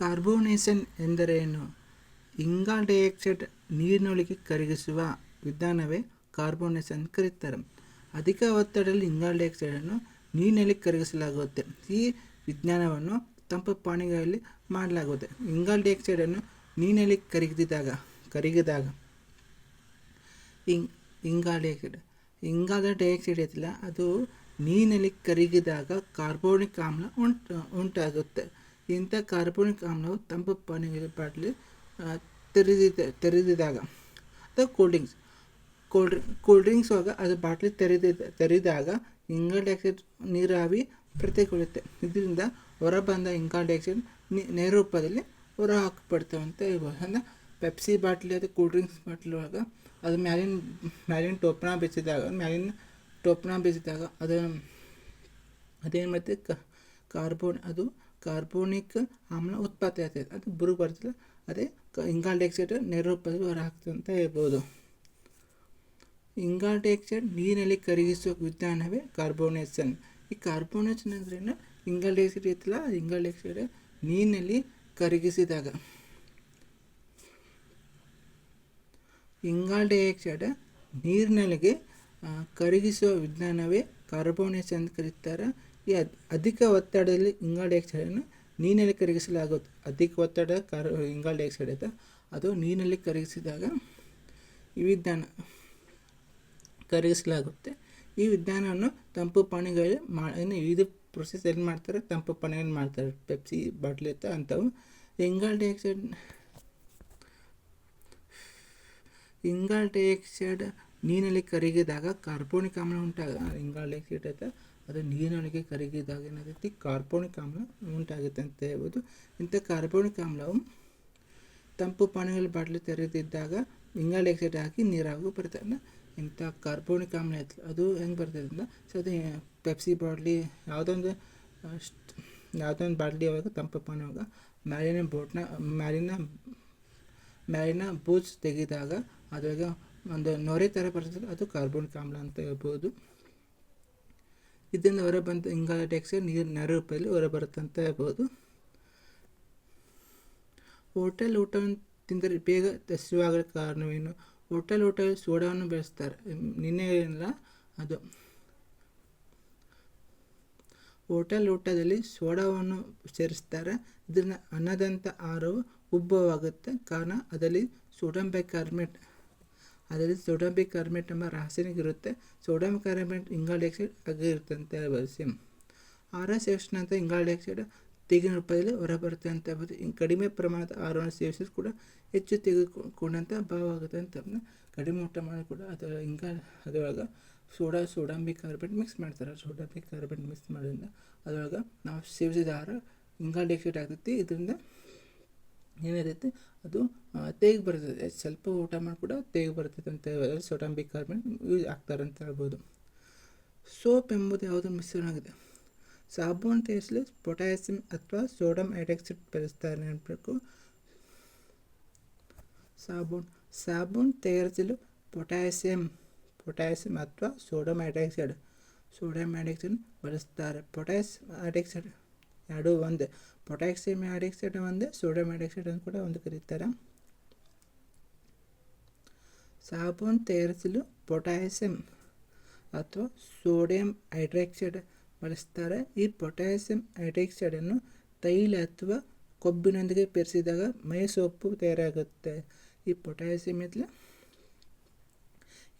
Carbonation ಎಂದರೇನು? ಇಂಗಾಲ dioxide ನೀರಿನೊಳಗೆ ಕರಗಿಸುವ ವಿಧಾನವೇ ಕಾರ್ಬೋನೇಷನ್ ಅಂತ ಕರೀತಾರೆ. ಅಧಿಕ ಒತ್ತಡದಲ್ಲಿ ಇಂಗಾಲ ಡೈಆಕ್ಸೈಡನ್ನು ನೀರಿನಲ್ಲಿ ಕರಗಿಸಲಾಗುತ್ತೆ. ಈ ವಿಜ್ಞಾನವನ್ನು ತಂಪು ಪಾಣಿಗಳಲ್ಲಿ ಮಾಡಲಾಗುತ್ತೆ. ಇಂಗಾಲ ಡೈಆಕ್ಸೈಡನ್ನು ನೀರಿನಲ್ಲಿ ಕರಗಿದಾಗ ಕರಗಿದಾಗ ಇಂಗ್ ಇಂಗಾಲ ಡೈಆಕ್ಸೈಡ್ ಇಂಗಾಲ ಡೈಆಕ್ಸೈಡ್ ಐತಿಲ್ಲ, ಅದು ನೀರಿನಲ್ಲಿ ಕರಗಿದಾಗ ಕಾರ್ಬೋನಿಕ್ ಆಮ್ಲ ಉಂಟು, ಉಂಟಾಗುತ್ತೆ. ಇಂಥ ಕಾರ್ಬೋನಿಕ್ ಆಮ್ಲವು ತಂಪು ಪಾನೀಯದ ಬಾಟ್ಲಿ ತೆರೆದಿದ್ದ ತೆರೆದಿದಾಗ ಅಥವಾ cool drinks cool drink cool drinks ಆಗ ಅದು ಬಾಟ್ಲಿ ತೆರೆದಿದ್ದ, ತೆರೆದಾಗ ಇಂಗಾಲ್ ಡೈಆಕ್ಸೈಡ್ ನೀರಾವಿ ಪ್ರತಿಗೊಳ್ಳುತ್ತೆ ಇದರಿಂದ ಹೊರಬಂದ ಇಂಗಾಲ್ ಡೈಆಕ್ಸೈಡ್ ನೇರ ರೂಪದಲ್ಲಿ ಹೊರ ಅಂತ ಹೇಳ್ಬೋದು. ಅಂದರೆ ಪೆಪ್ಸಿ ಬಾಟ್ಲಿ ಅಥವಾ ಕೂಲ್ ಡ್ರಿಂಕ್ಸ್ ಬಾಟ್ಲಿ ಒಳಗೆ ಅದು ಮ್ಯಾಲಿನ ಮ್ಯಾಲಿನ ಟೋಪ್ನ ಬೆಚ್ಚಿದಾಗ, ಮ್ಯಾಲಿನ ಟೋಪ್ನ ಬೆಚ್ಚಿದಾಗ ಅದು, ಅದೇನು ಮತ್ತು ಕಾರ್ಬೋನ್ ಅದು ಕಾರ್ಬೋನಿಕ್ ಆಮ್ಲ ಉತ್ಪತ್ತಿ ಆಗ್ತದೆ. ಅದು ಬುರುಗು ಬರ್ತದೆ. ಅದೇ ಇಂಗಾಲ ಡೈಆಕ್ಸೈಡ್ ನೇರ ಹೊರಹಾಕ್ತದೆ ಹೊರ ಹಾಕ್ತದೆ ಅಂತ ಹೇಳ್ಬೋದು. ಇಂಗಾಲ್ ಡೈಆಕ್ಸೈಡ್ ನೀರಿನಲ್ಲಿ ಕರಗಿಸುವ ವಿಜ್ಞಾನವೇ ಕಾರ್ಬೋನೇಷನ್. ಈ ಕಾರ್ಬೋನೇಷನ್ ಅಂದ್ರೇನು? ಇಂಗಾಲ್ ಡೈಆಕ್ಸೈಡ್ ಐತಲ್ಲ ಇಂಗಾಲ ಡೈಆಕ್ಸೈಡ್ ನೀರಿನಲ್ಲಿ ಕರಗಿಸಿದಾಗ. ಇಂಗಾಲ್ ಡೈಆಕ್ಸೈಡ್ ನೀರಿನಲ್ಲಿಗೆ ಕರಗಿಸುವ ವಿಜ್ಞಾನವೇ ಕಾರ್ಬೋನೇಷನ್ ಅಂತ ಕರೀತಾರೆ. ಈ ಅಧಿಕ ಒತ್ತಡದಲ್ಲಿ ಇಂಗಾಲ ಡೈಆಕ್ಸೈಡನ್ನು ನೀರಿನಲ್ಲಿ ಕರಗಿಸಲಾಗುತ್ತೆ ಅಧಿಕ ಒತ್ತಡ ಕರ, ಇಂಗಾಲ ಡೈಆಕ್ಸೈಡ್ ಐತೆ ಅದು ನೀರಿನಲ್ಲಿ ಕರಗಿಸಿದಾಗ ಈ ವಿಜ್ಞಾನ ಕರಗಿಸಲಾಗುತ್ತೆ. ಈ ವಿಜ್ಞಾನವನ್ನು ತಂಪು ಪಾನಿಗಳಲ್ಲಿ ಮಾ, ಇನ್ನು ವಿವಿಧ ಪ್ರೊಸೆಸ್ ಏನು ಮಾಡ್ತಾರೆ? ತಂಪು ಪಾನೀಯಗಳಲ್ಲಿ ಮಾಡ್ತಾರೆ. ಪೆಪ್ಸಿ ಬಾಟ್ಲಿ ಇರ್ತಾವೆ ಅಂಥವು. ಇಂಗಾಲ ಡೈಆಕ್ಸೈಡ್ ಇಂಗಾಲ ಡೈಆಕ್ಸೈಡ್ ನೀರಿನಲ್ಲಿ ಕರಗಿದಾಗ ಕಾರ್ಬೋನಿಕ್ ಆಮ್ಲ ಉಂಟಾಗ ಇಂಗಾಲ ಡೈಆಕ್ಸೈಡ್ ಐತೆ. ಅದು ನೀರಿನೊಳಗೆ ಕರಗಿದಾಗ ಏನಾಗುತ್ತೆ? ಕಾರ್ಬೋನಿಕ್ ಆಮ್ಲ ಉಂಟಾಗುತ್ತೆ ಅಂತ ಹೇಳ್ಬೋದು. ಇಂಥ ಕಾರ್ಬೋನಿಕ್ ಆಮ್ಲವು ತಂಪು ಪಾನಿಗಳ ಬಾಟ್ಲಿ ತೆರೆದಿದ್ದಾಗ ಇಂಗಾಲ ಎಕ್ಸೈಡ್ ಹಾಕಿ ನೀರಾಗೂ ಬರ್ತದೆ. ಇಂಥ ಕಾರ್ಬೋನಿಕ್ ಆಮ್ಲ ಐತೆ. ಅದು ಹೆಂಗೆ ಬರ್ತದೆ ಅಂದ್ರೆ, ಸೊ ಅದು ಪೆಪ್ಸಿ ಬಾಟ್ಲಿ, ಯಾವುದೊಂದು ಯಾವುದೊಂದು ಬಾಟ್ಲಿ ಯಾವಾಗ ತಂಪು ಪಾನಿಯಾಗ ಮ್ಯಾಲಿನ ಬೋಟ್ನ ಮ್ಯಾಲಿನ ಮ್ಯಾಲಿನ ಬೂಚ್ ತೆಗೆದಾಗ ಅದ್ರಾಗ ಒಂದು ನೊರೆ ಥರ ಬರ್ತದೆ. ಅದು ಕಾರ್ಬೋನಿಕ್ ಆಮ್ಲ ಅಂತ ಹೇಳ್ಬೋದು. ಇದರಿಂದ ಹೊರ ಬಂದ ಇಂಗಾಲ ಡೈಆಕ್ಸೈಡ್ ನೀರು ನೆರ ರೂಪದಲ್ಲಿ ಹೊರ ಬರುತ್ತೆ ಅಂತ ಹೇಳ್ಬೋದು. ಹೋಟೆಲ್ ಊಟವನ್ನು ತಿಂದರೆ ಬೇಗ ಹಸಿವಾಗಲು ಕಾರಣವೇನು? ಹೋಟೆಲ್ ಊಟದಲ್ಲಿ ಸೋಡಾವನ್ನು ಬೆಳೆಸ್ತಾರೆ. ನಿನ್ನೆ ಏನಿಲ್ಲ ಅದು. ಹೋಟೆಲ್ ಊಟದಲ್ಲಿ ಸೋಡಾವನ್ನು ಸೇರಿಸ್ತಾರೆ. ಇದರಿಂದ ಅನ್ನದಂಥ ಆಹಾರವು ಉಬ್ಬವಾಗುತ್ತೆ ಕಾರಣ, ಅದರಲ್ಲಿ ಸೋಡಮ್ ಬೈಕಾರ್ಬನೇಟ್ ಅದರಲ್ಲಿ ಸೋಡಮ್ ಬೈಕಾರ್ಬನೇಟ್ ಎಂಬ ರಾಸಾಯನಿಕ ಇರುತ್ತೆ. ಸೋಡಿಯಂ ಕಾರ್ಬನೇಟ್ ಇಂಗಾಲ್ ಡೈಆಕ್ಸೈಡ್ ಆಗಿರುತ್ತೆ ಅಂತ ಹೇಳ್ಬೋದು ಸೇಮ್ ಎಸ್ ಅಂತ ಇಂಗಾಲ್ ಡೈಆಕ್ಸೈಡ್ ತೆಗಿನ ರೂಪದಲ್ಲಿ ಹೊರಬರುತ್ತೆ ಅಂತ ಹೇಳ್ಬೋದು. ಕಡಿಮೆ ಪ್ರಮಾಣದ ಆಹಾರವನ್ನು ಸೇವಿಸಿದ್ರು ಕೂಡ ಹೆಚ್ಚು ತೆಗೆದುಕೊಂಡಂಥ ಭಾವ ಆಗುತ್ತೆ ಅಂತ. ಕಡಿಮೆ ಊಟ ಮಾಡಿ ಕೂಡ ಅದರ ಇಂಗಾಲ್ ಅದರೊಳಗೆ ಸೋಡಾ ಸೋಡಾ ಕಾರ್ಬೆಟ್ ಮಿಕ್ಸ್ ಮಾಡ್ತಾರೆ. ಸೋಡಾ ಕಾರ್ಬನೇಟ್ ಮಿಕ್ಸ್ ಮಾಡೋದ್ರಿಂದ ಅದರೊಳಗೆ ನಾವು ಸೇವಿಸಿದ ಆಹಾರ ಇಂಗಾಲ್ ಡೈಆಕ್ಸೈಡ್ ಆಗ್ತೈತಿ. ಇದರಿಂದ ಏನಾಗುತ್ತೆ ಅದು ತೇಗ್ ಬರ್ತದೆ. ಸ್ವಲ್ಪ ಊಟ ಮಾಡಿ ಕೂಡ ತೇಗ್ ಬರ್ತದೆ ಅಂತ ಹೇಳ್ಬೋದು. ಸೋಡಾಂ ಕಾರ್ಬನೇಟ್ ಯೂಸ್ ಆಗ್ತಾರೆ ಅಂತ ಹೇಳ್ಬೋದು. ಸೋಪ್ ಎಂಬುದು ಯಾವುದೋ ಮಿಶ್ರಣ ಆಗಿದೆ. ಸಾಬೂನು ತಯಾರಿಸಲು ಪೊಟ್ಯಾಸಿಯಂ ಅಥವಾ ಸೋಡಮ್ ಹೈಡ್ರಾಕ್ಸೈಡ್ ಬಳಸ್ತಾರೆ ನೆನಪಬೇಕು ಸಾಬೂನು. ಸಾಬೂನು ತಯಾರಿಸಲು ಪೊಟ್ಯಾಸಿಯಂ ಪೊಟ್ಯಾಸಿಯಂ ಅಥವಾ ಸೋಡಮ್ ಹೈಡ್ರಾಕ್ಸೈಡ್ ಸೋಡಿಯಂ ಹೈಡ್ರಾಕ್ಸೈಡ್ ಬಳಸ್ತಾರೆ. ಪೊಟ್ಯಾಸಿಯಂ ಹೈಡ್ರಾಕ್ಸೈಡ್ ಎರಡು ಒಂದು. ಪೊಟ್ಯಾಸಿಯಂ ಹೈಡ್ರಾಕ್ಸೈಡ್ ಒಂದು ಸೋಡಿಯಂ ಹೈಡ್ರಾಕ್ಸೈಡ್ ಅಂತ ಕೂಡ ಒಂದು ಕರೀತಾರೆ. ಸಾಬೂನು ತಯಾರಿಸಲು ಪೊಟ್ಯಾಸಿಯಂ ಅಥವಾ ಸೋಡಿಯಂ ಹೈಡ್ರಾಕ್ಸೈಡ್ ಬಳಸ್ತಾರೆ. ಈ ಪೊಟ್ಯಾಸಿಯಂ ಹೈಡ್ರಾಕ್ಸೈಡನ್ನು ತೈಲ ಅಥವಾ ಕೊಬ್ಬಿನೊಂದಿಗೆ ಬೆರೆಸಿದಾಗ ಮೈ ಸೊಪ್ಪು ತಯಾರಾಗುತ್ತೆ. ಈ ಪೊಟ್ಯಾಸಿಯಂ ಇದ್ಲ,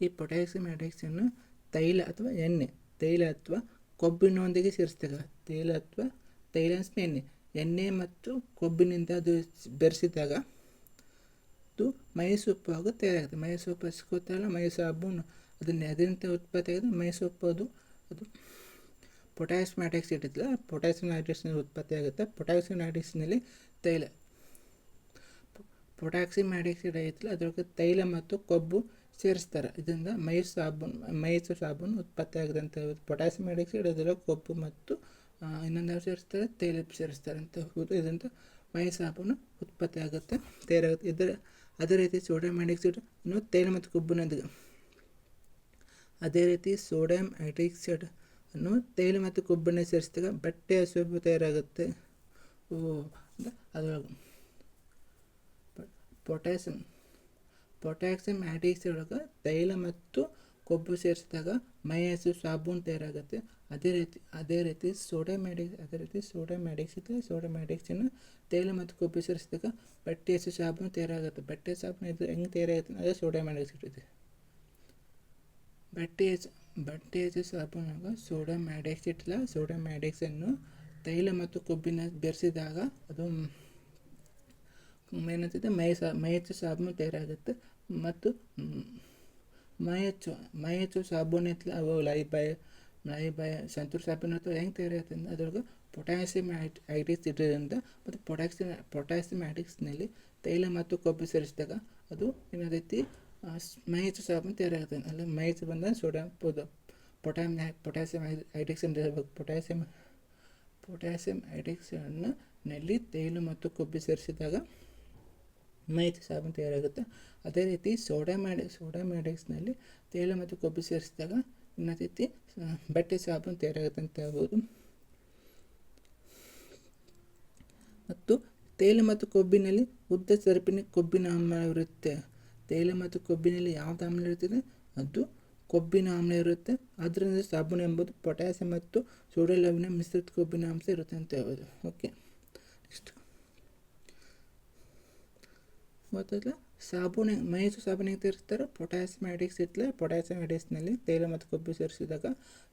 ಈ ಪೊಟ್ಯಾಸಿಯಂ ಹೈಡ್ರಾಕ್ಸೈಡನ್ನು ತೈಲ ಅಥವಾ ಎಣ್ಣೆ, ತೈಲ ಅಥವಾ ಕೊಬ್ಬಿನೊಂದಿಗೆ ಸೇರಿಸಿದಾಗ ತೈಲ ಅಥವಾ ತೈಲ ಅಂದ್ರೆ ಎಣ್ಣೆ ಎಣ್ಣೆ ಮತ್ತು ಕೊಬ್ಬಿನಿಂದ ಅದು ಬೆರೆಸಿದಾಗ ಅದು ಮೈಸೂಪು ಹಾಗೂ ತಯಾರಾಗುತ್ತೆ ಮೈಸೂಪು ಹಚ್ಕೋತಾರಲ್ಲ ಮೈ ಸಾಬೂನು ಅದನ್ನ ಅದರಿಂದ ಉತ್ಪತ್ತಿ ಆಗಿದೆ ಮೈಸೂಪು ಅದು. ಅದು ಪೊಟ್ಯಾಸಿಯಂ ಹೈಡ್ರಾಕ್ಸೈಡ್ ಇತ್ತಲ್ಲ ಪೊಟ್ಯಾಸಿಯಂ ಹೈಡ್ರಾಕ್ಸೈಡ್ ಉತ್ಪತ್ತಿ ಆಗುತ್ತೆ. ಪೊಟ್ಯಾಸಿಯಮ್ ಹೈಡ್ರಾಕ್ಸೈಡ್ನಲ್ಲಿ ತೈಲ. ಪೊಟ್ಯಾಸಿಯಂ ಹೈಡ್ರಾಕ್ಸೈಡ್ ಐತಲ್ಲ ಅದರೊಳಗೆ ತೈಲ ಮತ್ತು ಕೊಬ್ಬು ಸೇರಿಸ್ತಾರೆ. ಇದರಿಂದ ಮೈ ಸಾಬೂನು ಮೈಸೂರು ಸಾಬೂನು ಉತ್ಪತ್ತಿ ಆಗಿದೆ ಅಂತ ಪೊಟ್ಯಾಸಿಯಂ ಹೈಡ್ರಾಕ್ಸೈಡ್ ಅದರೊಳಗೆ ಕೊಬ್ಬು ಮತ್ತು ಇನ್ನೊಂದು ಯಾವ ಸೇರಿಸ್ತಾರೆ? ತೈಲ ಸೇರಿಸ್ತಾರೆ ಅಂತ ಹೇಳ್ಬೋದು. ಇದರಿಂದ ಮೈ ಸಾಬೂನು ಉತ್ಪತ್ತಿ ಆಗುತ್ತೆ. ತಯಾರಾಗುತ್ತೆ ಇದರ ಅದೇ ರೀತಿ ಸೋಡಿಯಂ ಹೈಡ್ರಾಕ್ಸೈಡ್ ಇನ್ನು ತೈಲ ಮತ್ತು ಕೊಬ್ಬಿನೊಂದಿಗೆ ಅದೇ ರೀತಿ ಸೋಡಿಯಂ ಹೈಡ್ರಾಕ್ಸೈಡ್ ಅನ್ನು ತೈಲ ಮತ್ತು ಕೊಬ್ಬನ್ನು ಸೇರಿಸಿದಾಗ ಬಟ್ಟೆಯ ಸೋಪು ತಯಾರಾಗುತ್ತೆ. ಓ ಅದರೊಳಗೆ ಪೊಟ್ಯಾಸಿಯಮ್ ಪೊಟ್ಯಾಸಿಯಮ್ ಆ್ಯಡಿಕ್ಸ್ ಒಳಗೆ ತೈಲ ಮತ್ತು ಕೊಬ್ಬು ಸೇರಿಸಿದಾಗ ಮೈ ಹಸು ಸಾಬೂನು ತಯಾರಾಗುತ್ತೆ. ಅದೇ ರೀತಿ ಅದೇ ರೀತಿ ಸೋಡಿಯಂ ಆ್ಯಡಿಕ್ಸ್ ಅದೇ ರೀತಿ ಸೋಡಿಯಂ ಆ್ಯಡಿಕ್ಸ್ ಇದೆ ಸೋಡಿಯಂ ಆ್ಯಡಿಕ್ಸನ್ನು ತೈಲ ಮತ್ತು ಕೊಬ್ಬು ಸೇರಿಸಿದಾಗ ಬಟ್ಟೆ ಹಸು ಸಾಬೂನು ತಯಾರಾಗುತ್ತೆ. ಬಟ್ಟೆ ಸಾಬೂನು ಇದು ಹೆಂಗೆ ತಯಾರಾಗುತ್ತೆ ಅದೇ ಸೋಡಿಯಂ ಆ್ಯಡಿಕ್ಸ್ ಇರ್ತೈತೆ ಬಟ್ಟೆ ಹಚ್ಚ ಬಟ್ಟೆ ಹಚ್ಚೋ ಸಾಬೂನಾಗ ಸೋಡಿಯಂ ಆ್ಯಡಿಕ್ಸ್ ಇಟ್ಟಿಲ್ಲ ಸೋಡಿಯಂ ಆ್ಯಡಿಕ್ಸನ್ನು ತೈಲ ಮತ್ತು ಕೊಬ್ಬಿನ ಬೆರೆಸಿದಾಗ ಅದು ಏನಂತಿದೆ? ಮೈ ಸಾ ಮೈ ಹೆಚ್ಚು ಸಾಬೂನು ತಯಾರಾಗುತ್ತೆ. ಮತ್ತು ಮ್, ಹೆಚ್ಚು ಮೈ ಹೆಚ್ಚು ಸಾಬೂನು ಐತಲ್ಲ ಅವು ಲೈ ಬಾಯ್ ಲೈ ಬಾಯ್ ಸಂತೂರ್ ಸಾಬೂನು ಅಥವಾ ಹೆಂಗೆ ತಯಾರಾಗುತ್ತೆ ಅಂದರೆ ಅದ್ರೊಳಗೆ ಪೊಟ್ಯಾಸಿಯಮ್ ಐಟ್ ಐಡಿಕ್ಸ್ ಇಟ್ಟಿರೋದ್ರಿಂದ ಮತ್ತು ಪೊಟ್ಯಾಕ್ಸಿಯಮ್ ಪೊಟ್ಯಾಸಿಯಮ್ ಐಡಿಕ್ಸ್ನಲ್ಲಿ ತೈಲ ಮತ್ತು ಕೊಬ್ಬು ಸೇರಿಸಿದಾಗ ಅದು ಏನಾದೈತಿ ರೀತಿ ಸ್- ಮೈ ಹಚ್ಚೋ ಸಾಬೂನು ತಯಾರಾಗುತ್ತೆ ಅಲ್ಲಿ ಮೈಚು ಬಂದಾಗ ಸೋಡಿಯಂ ಪೊಟ್ಯಾಮ್ ಪೊಟ್ಯಾಸಿಯಮ್ ಐಡಿಕ್ಸ್ ಅಂತ ಹೇಳ್ಬೇಕು. ಪೊಟ್ಯಾಸಿಯಮ್ ಪೊಟ್ಯಾಸಿಯಮ್ ಐಡಿಕ್ಸನ್ನು ನಲ್ಲಿ ತೈಲ ಮತ್ತು ಕೊಬ್ಬು ಸೇರಿಸಿದಾಗ ಮೈಚು ಸಾಬೂನು ತಯಾರಾಗುತ್ತೆ. ಅದೇ ರೀತಿ ಸೋಡಾ ಮ್ಯಾಡಿ ಸೋಡಾ ಮ್ಯಾಡಿಕ್ಸ್ನಲ್ಲಿ ತೈಲ ಮತ್ತು ಕೊಬ್ಬು ಸೇರಿಸಿದಾಗ ಏನಾಗ್ತೈತಿ ಸ- ಬಟ್ಟೆ ಸಾಬೂನು ಅಂತ ಹೇಳ್ಬೋದು. ಮತ್ತು ತೇಲ ಮತ್ತು ಕೊಬ್ಬಿನಲ್ಲಿ ಉದ್ದ ಸರಪಿನ ಕೊಬ್ಬಿನ ಆಮ್ಲ ಇರುತ್ತೆ. ತೈಲ ಮತ್ತು ಕೊಬ್ಬಿನಲ್ಲಿ ಯಾವ್ದು ಆಮ್ಲ ಇರುತ್ತದೆ? ಅದು ಕೊಬ್ಬಿನ ಆಮ್ಲ ಇರುತ್ತೆ. ಅದರಿಂದ ಸಾಬೂನು ಎಂಬುದು ಪೊಟ್ಯಾಸಿಯಂ ಮತ್ತು ಸೋಡಿಯಂನ ಮಿಶ್ರಿತ ಕೊಬ್ಬಿನ ಅಂಶ ಇರುತ್ತೆ ಅಂತ ಹೇಳ್ಬೋದು. ಓಕೆ ನೆಕ್ಸ್ಟ್ ಗೊತ್ತಾಯ್ತಲ್ಲ ಸಾಬೂನು, ಮೈಸೂರು ಸಾಬೂನು ಹೆಂಗೆ ತಯಾರಿಸ್ತಾರೆ ಪೊಟ್ಯಾಸಿಯಮ್ ಆ್ಯಡಿಕ್ಸ್ ಇತ್ತಲೆ ಪೊಟ್ಯಾಸಿಯಮ್ನಲ್ಲಿ ತೈಲ ಮತ್ತು ಕೊಬ್ಬು ಸೇರಿಸಿದಾಗ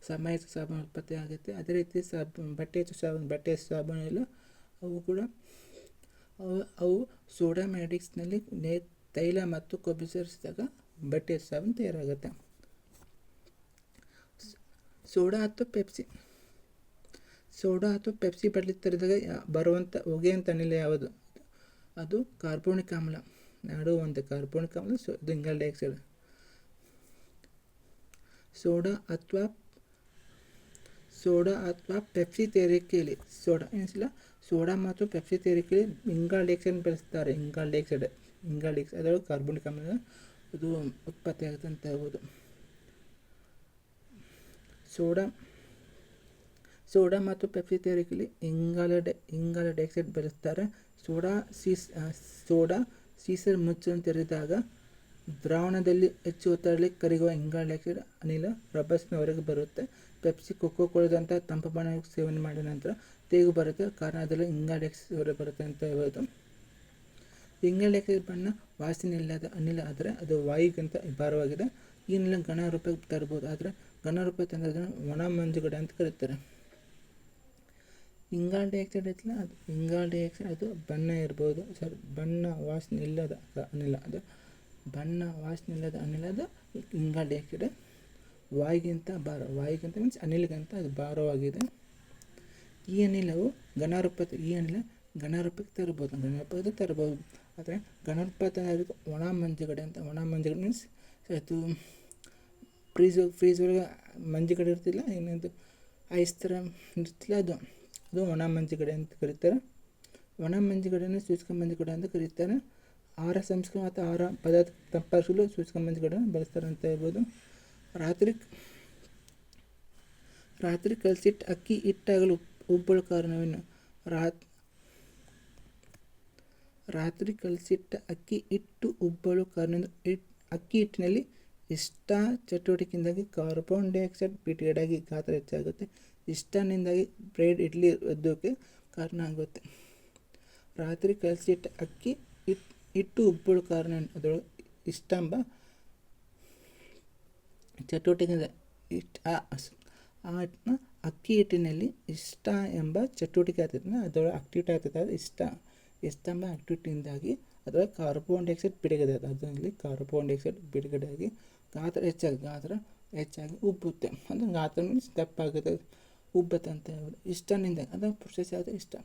ಸ ಮೈಸೂರು ಸಾಬೂನು ಉತ್ಪತ್ತಿ ಆಗುತ್ತೆ. ಅದೇ ರೀತಿ ಸಾಬೂನು ಬಟ್ಟೆ ಸಾಬೂನು ಬಟ್ಟೆ ಸಾಬೂನು ಎಲ್ಲ ಅವು ಕೂಡ ಅವು ಅವು ಸೋಡಾ ಮ್ಯಾಡಿಕ್ಸ್ನಲ್ಲಿ ನೇ, ತೈಲ ಮತ್ತು ಕೊಬ್ಬು ಸೇರಿಸಿದಾಗ ಬಟ್ಟೆ ಸಾಬೂನು ತಯಾರಾಗುತ್ತೆ. ಸೋಡಾ ಅಥವಾ ಪೆಪ್ಸಿ. ಸೋಡಾ ಅಥವಾ ಪೆಪ್ಸಿ ಬಡ್ಲಿ ತರಿದಾಗ ಬರುವಂಥ ಅಂತ ಅನಿಲ ಯಾವುದು? ಅದು ಕಾರ್ಬೋನಿಕ್ ಆಮ್ಲ ಒಂದು ಕಾರ್ಬೋನಿಕ್ ಸೊ ಇಂಗಾಲ ಡೈಆಕ್ಸೈಡ್ ಸೋಡಾ ಅಥವಾ ಸೋಡಾ ಅಥವಾ ಪೆಪ್ಸಿ ತಯಾರಿಕೆಯಲ್ಲಿ ಸೋಡಾ ಏನಿಲ್ಲ ಸೋಡಾ ಮತ್ತು ಪೆಪ್ಸಿ ತಯಾರಿಕೆಯಲ್ಲಿ ಇಂಗಾಲ್ ಡೈಆಕ್ಸೈಡ್ ಬಳಸ್ತಾರೆ ಇಂಗಾಲ ಡೈಆಕ್ಸೈಡ್ ಇಂಗಾಲ್ ಡೈಆಕ್ಸೈಡ್ ಅದರೊಳಗೆ ಕಾರ್ಬೋನಿಕ್ ಆಮ್ಲ ಇದು ಉತ್ಪತ್ತಿ ಆಗುತ್ತೆ ಅಂತ ಹೇಳ್ಬೋದು ಸೋಡಾ ಸೋಡಾ ಮತ್ತು ಪೆಪ್ಸಿ ತಯಾರಿಕೆಯಲ್ಲಿ ಇಂಗಾಲ ಡೈ ಇಂಗಾಲ ಡೈಆಕ್ಸೈಡ್ ಬಳಸ್ತಾರೆ ಸೋಡಾ ಸೀಸ್ ಸೋಡಾ ಸೀಸರ್ ಮುಚ್ಚನ್ನು ತೆರೆದಾಗ ದ್ರಾವಣದಲ್ಲಿ ಹೆಚ್ಚು ಒತ್ತಡದಲ್ಲಿ ಕರಗುವ ಇಂಗಾಲ ಅನಿಲ ರಭಸನ ಹೊರಗೆ ಬರುತ್ತೆ. ಪೆಪ್ಸಿ ಕೊಕ್ಕೋ ಕೊಳದಂತಹ ತಂಪು ಪಾನ ಸೇವನೆ ಮಾಡಿದ ನಂತರ ತೇಗು ಬರುತ್ತೆ. ಕಾರಣ ಅದರಲ್ಲಿ ಇಂಗಾಲ ಡೈಆಕ್ಸೈಡ್ ಹೊರಗೆ ಬರುತ್ತೆ ಅಂತ ಹೇಳ್ಬೋದು. ಇಂಗಾಲ ಡೈಆಕ್ಸೈಡ್ ಬಣ್ಣ ವಾಸನೆ ಇಲ್ಲದ ಅನಿಲ ಆದರೆ ಅದು ವಾಯುಗಿಂತ ಭಾರವಾಗಿದೆ. ಈ ಅನಿಲ ಘನ ರೂಪಕ್ಕೆ ತರ್ಬೋದು ಆದರೆ ಘನ ರೂಪ ತಂದ್ರೆ ಒಣ ಮಂಜುಗಡೆ ಅಂತ ಕರೀತಾರೆ. ಇಂಗಾಲ ಡೈಆಕ್ಸೈಡ್ ಐತಲ್ಲ ಅದು ಇಂಗಾಲ ಡೈಆಕ್ಸೈಡ್ ಅದು ಬಣ್ಣ ಇರ್ಬೋದು. ಸರ್ ಬಣ್ಣ ವಾಸನೆ ಇಲ್ಲದ ಅನಿಲ, ಅದು ಬಣ್ಣ ವಾಸನೆ ಇಲ್ಲದ ಅನಿಲ, ಅದು ಇಂಗಾಲ ಡೈಆಕ್ಸೈಡ್ ವಾಯುಗಿಂತ ಭಾರ, ವಾಯುಗಿಂತ ಮೀನ್ಸ್ ಅನಿಲಗಿಂತ ಅದು ಭಾರವಾಗಿದೆ. ಈ ಅನಿಲವು ಘನರೂಪ ಈ ಅನಿಲ ಘನರೂಪಕ್ಕೆ ತರ್ಬೋದು ಘನರೂಪಕ್ಕೆ ತರಬಹುದು. ಆದರೆ ಘನರೂಪ ತರೋದಕ್ಕೆ ಒಣ ಮಂಜುಗಡೆ ಅಂತ, ಒಣ ಮಂಜುಗಡೆ ಮೀನ್ಸ್ ಅದು ಫ್ರೀಜ್ ಫ್ರೀಜ್ ಒಳಗೆ ಮಂಜುಗಡೆ ಇರ್ತಿಲ್ಲ ಏನಂತ ಐಸ್ ಥರ ಇರ್ತಿಲ್ಲ ಅದು. ಅದು ಒಣ ಮಂಜುಗಡೆ ಅಂತ ಕರೀತಾರೆ. ಒಣ ಮಂಜುಗಡೆನ ಸೂಚಕ ಮಂಜುಗಡೆ ಅಂತ ಕರೀತಾರೆ. ಆಹಾರ ಸಂಸ್ಕರಣ ಮತ್ತು ಆಹಾರ ಪದಾರ್ಥ ತಂಪಾಗಿಸಲು ಸೂಚಕ ಮಂಜುಗಡ್ಡೆನ ಬಳಸ್ತಾರೆ ಅಂತ ಹೇಳ್ಬೋದು. ರಾತ್ರಿ ರಾತ್ರಿ ಕಲಸಿಟ್ಟು ಅಕ್ಕಿ ಹಿಟ್ಟಾಗಲು ಉಬ್ಬಳು ಕಾರಣವೇನು? ರಾತ್ ರಾತ್ರಿ ಕಲಸಿಟ್ಟ ಅಕ್ಕಿ ಹಿಟ್ಟು ಉಬ್ಬಳು ಕಾರಣ ಅಕ್ಕಿ ಹಿಟ್ಟಿನಲ್ಲಿ ಇಷ್ಟ ಚಟುವಟಿಕೆಯಿಂದಾಗಿ ಕಾರ್ಬನ್ ಡೈಆಕ್ಸೈಡ್ ಪಿಟಿಗೇಡಾಗಿ ಗಾತ್ರ ಹೆಚ್ಚಾಗುತ್ತೆ. ಇಷ್ಟನಿಂದಾಗಿ ಬ್ರೆಡ್ ಇಡ್ಲಿ ಒದ್ದೋಕೆ ಕಾರಣ ಆಗುತ್ತೆ. ರಾತ್ರಿ ಕಲಸಿಟ್ಟ ಅಕ್ಕಿ ಇಟ್ಟು ಹಿಟ್ಟು ಉಬ್ಬಳು ಕಾರಣ ಅದರೊಳಗೆ ಇಷ್ಟಂಬ ಚಟುವಟಿಕೆ ಇಷ್ಟ ಆ ಹಿಟ್ಟನ್ನ ಅಕ್ಕಿ ಹಿಟ್ಟಿನಲ್ಲಿ ಇಷ್ಟ ಎಂಬ ಚಟುವಟಿಕೆ ಆಗ್ತದೆ ಅದರೊಳಗೆ ಆಕ್ಟಿವಿಟಿ ಆಗ್ತದೆ ಅದು ಇಷ್ಟ ಇಷ್ಟಂಬ ಆಕ್ಟಿವಿಟಿಯಿಂದಾಗಿ ಅದರೊಳಗೆ ಕಾರ್ಬೋನ್ ಡೈಆಕ್ಸೈಡ್ ಬಿಡುಗಡೆ ಆಗುತ್ತೆ. ಅದರಲ್ಲಿ ಕಾರ್ಬೋನ್ ಡೈಆಕ್ಸೈಡ್ ಬಿಡುಗಡೆಯಾಗಿ ಗಾತ್ರ ಹೆಚ್ಚಾಗಿ ಗಾತ್ರ ಹೆಚ್ಚಾಗಿ ಉಬ್ಬುತ್ತೆ. ಅಂದರೆ ಗಾತ್ರ ಮೀನ್ಸ್ ದಪ್ಪ ಆಗುತ್ತೆ ಉಬ್ಬತ್ತೆ ಅಂತ ಹೇಳ್ಬೋದು ಇಷ್ಟನಿಂದ ಅದು ಪ್ರೊಸೆಸ್ ಯಾವುದು ಇಷ್ಟ.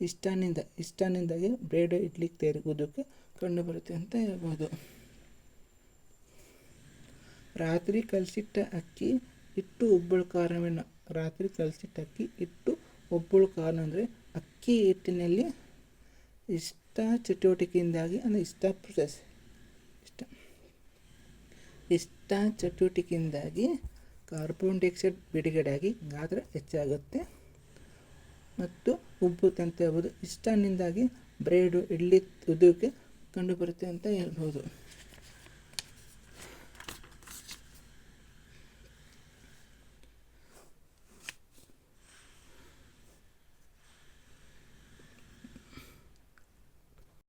ಇಷ್ಟನಿಂದ ಇಷ್ಟನಿಂದಾಗಿ ಬ್ರೆಡ್ ಇಡ್ಲಿ ತೆರಗೋದಕ್ಕೆ ಕಂಡು ಬರುತ್ತೆ ಅಂತ ಹೇಳ್ಬೋದು. ರಾತ್ರಿ ಕಲಸಿಟ್ಟ ಅಕ್ಕಿ ಇಟ್ಟು ಉಬ್ಬಳು ಕಾರಣವೇನು ರಾತ್ರಿ ಕಲಸಿಟ್ಟ ಅಕ್ಕಿ ಇಟ್ಟು ಒಬ್ಬಳು ಕಾರಣ ಅಂದರೆ ಅಕ್ಕಿ ಹಿಟ್ಟಿನಲ್ಲಿ ಇಷ್ಟ ಚಟುವಟಿಕೆಯಿಂದಾಗಿ, ಅಂದರೆ ಇಷ್ಟ ಪ್ರೊಸೆಸ್ ಇಷ್ಟ. ಇಷ್ಟ ಚಟುವಟಿಕೆಯಿಂದಾಗಿ ಕಾರ್ಬನ್ ಡೈಆಕ್ಸೈಡ್ ಬಿಡುಗಡೆಯಾಗಿ ಗಾತ್ರ ಹೆಚ್ಚಾಗುತ್ತೆ. ಮತ್ತು ಉಬ್ಬುತ್ತೆ ಅಂತ ಹೇಳ್ಬೋದು ಇಷ್ಟನ್ನಿಂದಾಗಿ ಬ್ರೆಡು, ಇಡ್ಲಿ, ಉದ್ಯೋಗಕ್ಕೆ ಕಂಡುಬರುತ್ತೆ ಅಂತ ಹೇಳ್ಬೋದು.